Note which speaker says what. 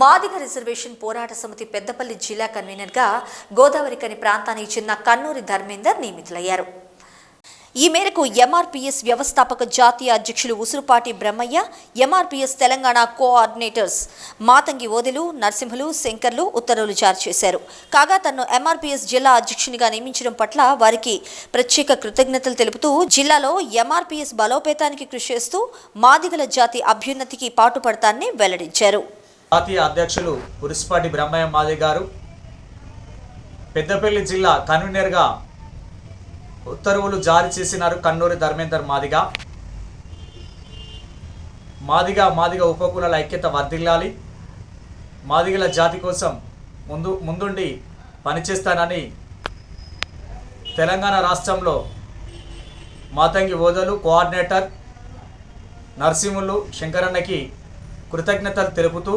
Speaker 1: Madiga reservation పోరాట సమితి పెద్దపల్లి జిల్లా కన్వీనర్గా గోదావరికని ప్రాంతానికి చెందిన కన్నూరి ధర్మేందర్ నియమితులయ్యారు. ఈ మేరకు ఎంఆర్పీఎస్ వ్యవస్థాపక జాతీయ అధ్యక్షులు ఉసురుపాటి బ్రహ్మయ్య ఎంఆర్పీఎస్ తెలంగాణ కోఆర్డినేటర్స్ మాతంగి ఓదెలు నరసింహులు శంకర్లు ఉత్తర్వులు జారీ చేశారు. కాగా తనను ఎంఆర్పీఎస్ జిల్లా అధ్యక్షునిగా నియమించడం పట్ల వారికి ప్రత్యేక కృతజ్ఞతలు తెలుపుతూ జిల్లాలో ఎంఆర్పీఎస్ బలోపేతానికి కృషి చేస్తూ మాదిగల జాతి అభ్యున్నతికి పాటుపడతానని వెల్లడించారు.
Speaker 2: జాతీయ అధ్యక్షులు ఉరిసిపాటి బ్రహ్మయ్య మాది గారు. పెద్దపల్లి జిల్లా కన్వీనర్గా ఉత్తర్వులు జారీ చేసినారు కన్నూరి ధర్మేందర్ మాదిగా. మాదిగా మాదిగ ఉపకులాల ఐక్యత వర్ధిల్లాలి. మాదిగల జాతి కోసం ముందు ముందుండి పనిచేస్తానని తెలంగాణ రాష్ట్రంలో మాతంగి ఓదలు కోఆర్డినేటర్ నరసింహులు శంకరన్నకి కృతజ్ఞతలు తెలుపుతూ